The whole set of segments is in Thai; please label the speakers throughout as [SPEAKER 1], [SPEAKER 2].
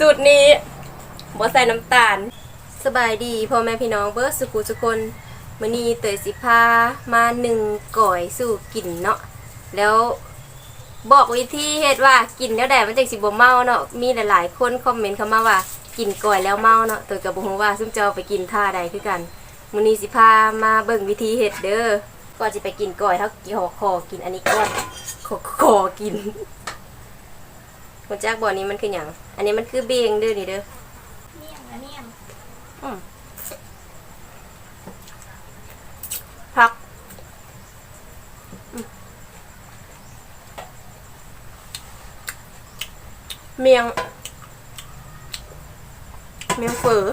[SPEAKER 1] สูตรนี้บ่ใส่น้ำตาล สบายดีพ่อแม่พี่น้องเบิร์สุกุทุกคนมื้อนี้เตยสิพามาหนึ่งก่อยสู่กินเนาะแล้วบอกวิธีเฮ็ดว่ากินแล้วแดดมันจังสิบ่เมาเนาะมีหลายๆคนคอมเมนต์เข้ามาว่ากินก่อยแล้วเมาเนาะเตยก็บ่ฮู้ว่าซุมเจ้าไปกินท่าใดคือกันมื้อนี้สิพามาเบิ่งวิธีเฮ็ดเด้อก่อนสิไปกินก่อยเฮาขอขอกินอันนี้ก่อนขอขอกิน คนจากบ่อนี้มันคือหยังอันนี้มันคือเบงเด้อนี่เด้อ
[SPEAKER 2] เมี่ยงนะเมี่ยง
[SPEAKER 1] อืมผักอืมเมียง เมียงเฝอ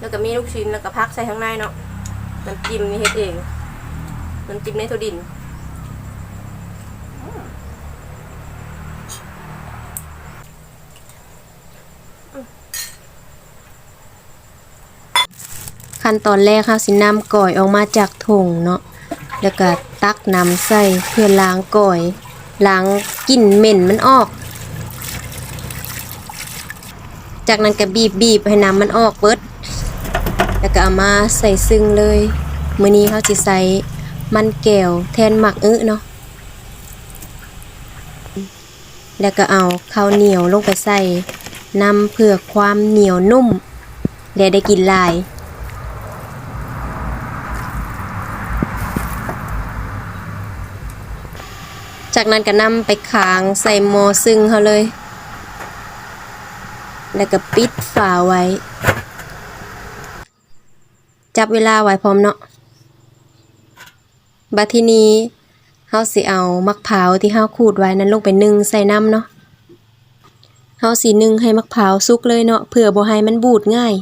[SPEAKER 1] แล้วก็มีลูกชิ้นแล้วก็พักใส่ข้างในเนาะน้ำจิ้มนี่เฮ็ดเองน้ำจิ้มในโทดิน ขั้นตอนแรกเฮาสินำก่อยออกมาจากถุงเนาะแล้วก็ตักน้ำใส่เพื่อล้างก่อยล้างกลิ่นเหม็นมันออก จากนั้นก็บีบบีบให้น้ำมันออกเบิด แล้วก็เอามาใส่ซึ่งเลยมื้อนี้เฮาสิใส่มันแก้วแทนหมักอึเนาะแล้วก็เอาข้าวเหนียวลงไปใส่นำเพื่อความเหนียวนุ่มและได้กินหลาย จากนั้นก็นำไปค้างใส่หม้อซึ่งเขาเลย แล้วก็ปิดฝาไว้ จับเวลาไว้พร้อมเนาะบัดทีนี้เฮาสิเอามะพร้าวที่เฮาขูดไว้นั้นลงไปนึ่งใส่น้ำเนาะเฮาสินึ่งให้มะพร้าวสุกเลยเนาะเพื่อบ่ให้มันบูดง่าย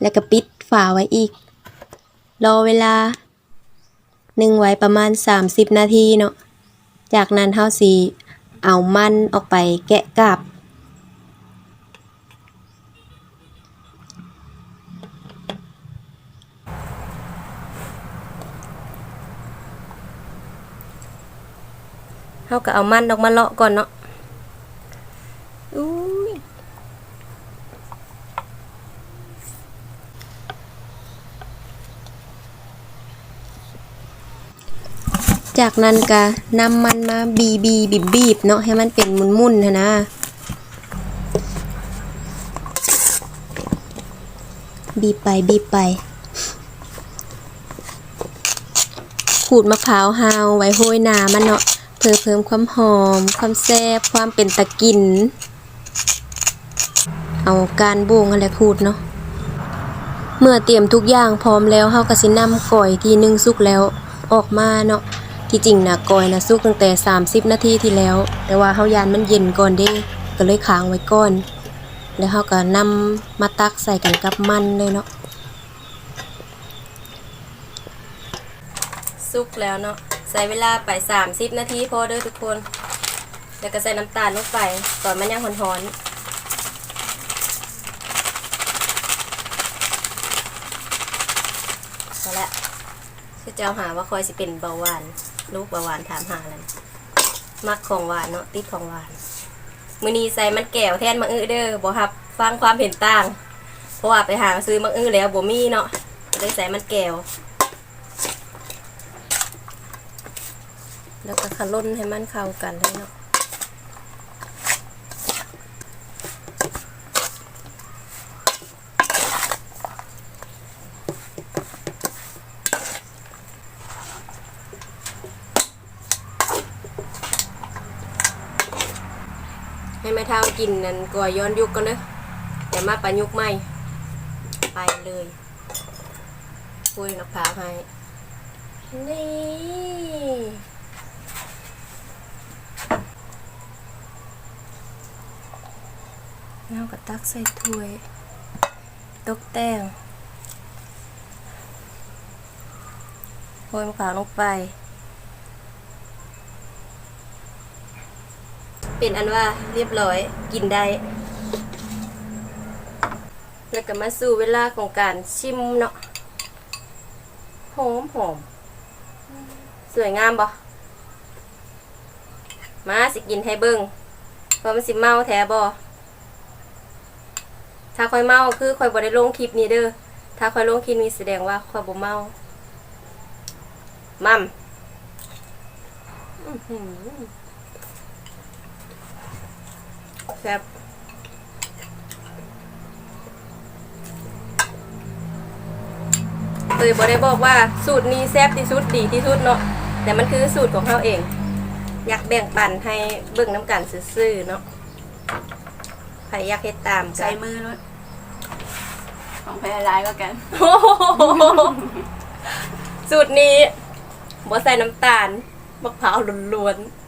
[SPEAKER 1] แล้วก็ปิดฝาไว้อีก รอเวลานึ่งไว้ประมาณ 30 นาทีเนาะ จากนั้นเฮาสิเอามันออกไปแกะกาบเฮาก็เอามันออกมาเลาะก่อนเนาะอุ้ย จากนั้นก็นำมันมาบีบีบีบบีบเนาะให้มันเป็นมุนๆนะนะบีบไปบีบไป ขูดมะพร้าวฮาวไว้โห้ยนามันเนาะเพื่อเพิ่มความหอม ความแซ่บความเป็นตะกิน เอาการโบงอะไรขูดเนาะเมื่อเตรียมทุกอย่างพร้อมแล้วเฮาก็สินำก่อยที่นึ่งสุกแล้วออกมาเนาะ ที่จริงนะกอยนะสุกตั้งแต่ 30 นาทีที่แล้ว แต่ว่าเฮายานมันเย็นก่อนเด้ก็เลยค้างไว้ก่อน แล้วเฮาก็นำมาตักใส่กันกับมันเลยเนาะซุกแล้วเนาะใส่เวลาไป 30 นาทีพอเด้อทุกคน แล้วก็ใส่น้ำตาลลงไปก่อนมันยังหอนๆพอละคือ เจ้าหาว่าคอยสิเป็นเบาหวาน ลูกเบาหวานถามหาแล้วมักของหวานเนาะติดของหวานมือนีใส่มันแก้วแทนมะอื้อเด้อบ่ครับ ฟังความเห็นต่าง เพราะว่าไปหาซื้อมะอื้อแล้วบ่มีเนาะเลยใส่มันแก้วแล้วก็ขลุ่นให้มันเข้ากันเลยเนาะ ให้แม่เท่า กินนั่นก่อยย้อนยุกกันเด้ออย่มาประยุกต์ไม่ไปเลยคุยกับพาให้นี่แล้วก็ตักใส่ถ้วย ตกแต่งโรยมะพร้าวลงไป เป็นอันว่าเรียบร้อยกินได้แล้วก็มาสู่เวลาของการชิมเนาะหอมหอมสวยงามบ่มาสิกินให้เบิ่งว่ามันสิเมาแท้บ่ถ้าคอยเมาคือคอยบ่ได้ลงคลิปนี้เด้อถ้าคอยลงคลิปนี้แสดงว่าคอยบ่เมามัมอื้อหือ ซ่บเอยบ่ได้บอกว่าสูตรนี้แซ่บที่สุดดีที่สุดเนาะแต่มันคือสูตรของเราเอง อยากแบ่งปันให้เบิ่งน้ำกันซื่อๆเนาะใครอยากเฮ็ดตาม
[SPEAKER 2] ใส่
[SPEAKER 1] กัน
[SPEAKER 2] มือรถของแพ้ร้ายก็กัน
[SPEAKER 1] โอ้โหสูตรนี้บ่ใส่น้ำตาลมะพร้าวล้วนๆ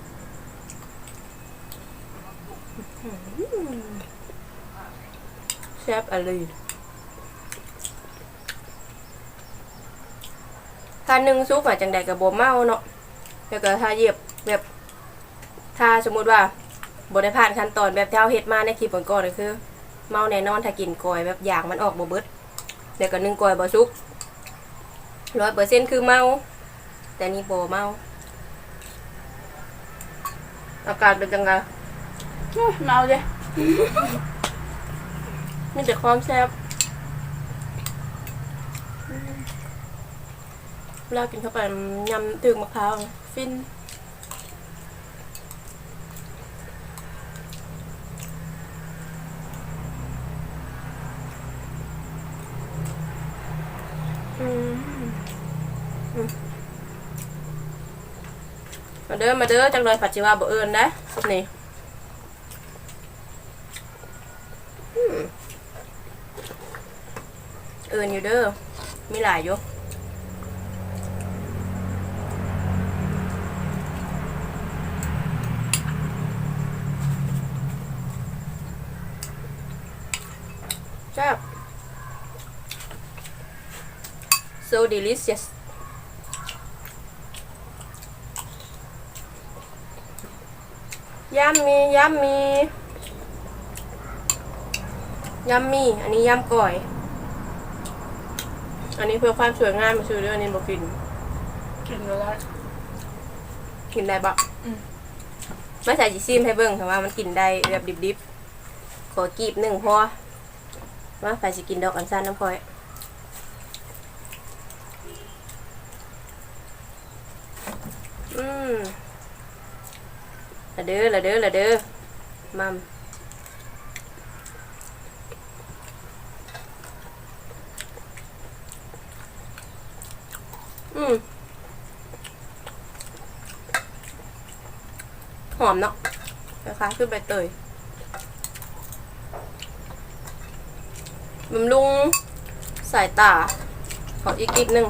[SPEAKER 1] แซ่บอะไรถ้านึ่งซุปอะจังใดกับบเมาเนาะแล้วก็ถ้าเหยียบแบบถ้าสมมุติว่าบ่ได้ผ่านขั้นตอนแบบที่เราเฮ็ดมาในคลิปก่อนๆก็คือ เมาแน่นอนถ้ากินกอยแบบอย่างมันออกบ่เบิดเดี๋ยวก็นึ่งกอยบ่สุกร้อยเปอร์เซ็นต์คือเมา แต่นี่บ่เมา อาการเป็นจังไง
[SPEAKER 2] เมาเลย
[SPEAKER 1] มีแต่ความแซ่บเวลากินเข้าไปมันยำถึงมะพร้าวฟินอืมอืมมาเด้อมาเด้อจังเลยผัดชิวาบ่เอิญนะนี่อืมเอื่นอยู่เด้อ มีหลายอยู่แซ่บ so delicious ยัมมียัมมียัมมีอันนี้ยำก่อย อันนี้เพื่อความสวยงามมาซื้อเรื่องนี้บอกกิน
[SPEAKER 2] กินแล้ว
[SPEAKER 1] กินได้ปะ
[SPEAKER 2] อืม
[SPEAKER 1] ไม่ใส่จีซีมให้เบิ่งแต่ว่ามันกินได้แบบดิบๆ ขอกีบหนึ่งพอว่าใครจะกินดอกอันสั้นน้ำพลอยอืมละเด้อละเด้อละเด้อมัม อืมหอมเนาะคล้ายๆคือใบเตยบำรุงสายตา ขออีกกิบหนึ่ง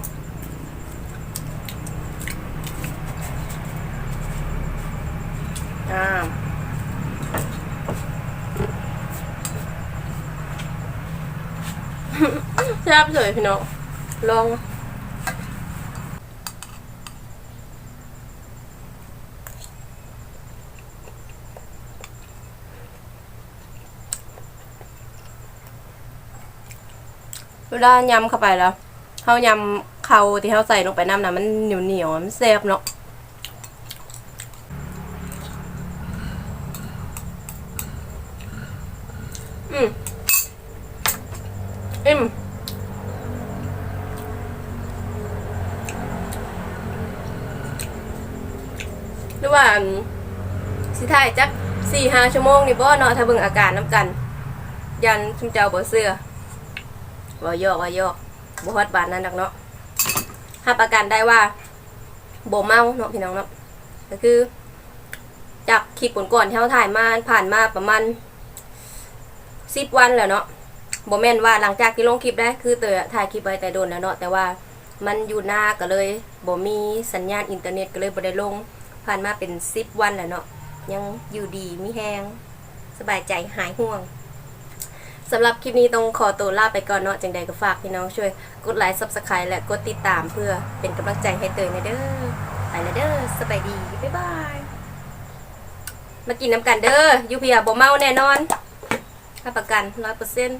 [SPEAKER 1] อ่าแซ่บเลยพี่น้องลอง ลายำเข้าไปแล้วเขายำเขาที่เขาใส่ลงไปน้ำนะมันเหนียวเหนียวๆมันแซ่บเนาะอืมอิ่มหรือว่าสิถ่ายจักสี่ห้าชั่วโมงนี่บ่เนาะถ้าเบิ่งอาการน้ำกัน ยันชุมเจ้าบ่เสื้อ ว่ายอกว่ายอกบ่ฮอดบานนั้นดอกเนาะรับประกันได้ว่าบ่เมาเนาะพี่น้องเนาะก็คือ จากคลิปก่อนๆที่เราถ่ายมาผ่านมาประมาณ10วันแล้วเนาะบ่แม่นว่าหลังจากที่ลงคลิปได้คือเตยถ่ายคลิปไว้แต่โดนแล้วเนาะแต่ว่ามันอยู่หน้าก็เลยบ่มีสัญญาณอินเทอร์เน็ตก็เลยบ่ได้ลง ผ่านมาเป็น10วันแล้วเนาะยังอยู่ดีมีแฮงสบายใจหายห่วง สำหรับคลิปนี้ต้องขอตัวลาไปก่อนเนาะจังใดก็ฝากพี่น้องช่วย กดไลค์ Subscribe และกดติดตามเพื่อเป็นกำลังใจให้เตยนะเด้อไปแล้วเด้อสบายดี บ๊ายบาย มากินน้ำกันเด้ออยูเพียบ่เมาแน่นอนรับประกันร้อยเปอร์เซ็นต์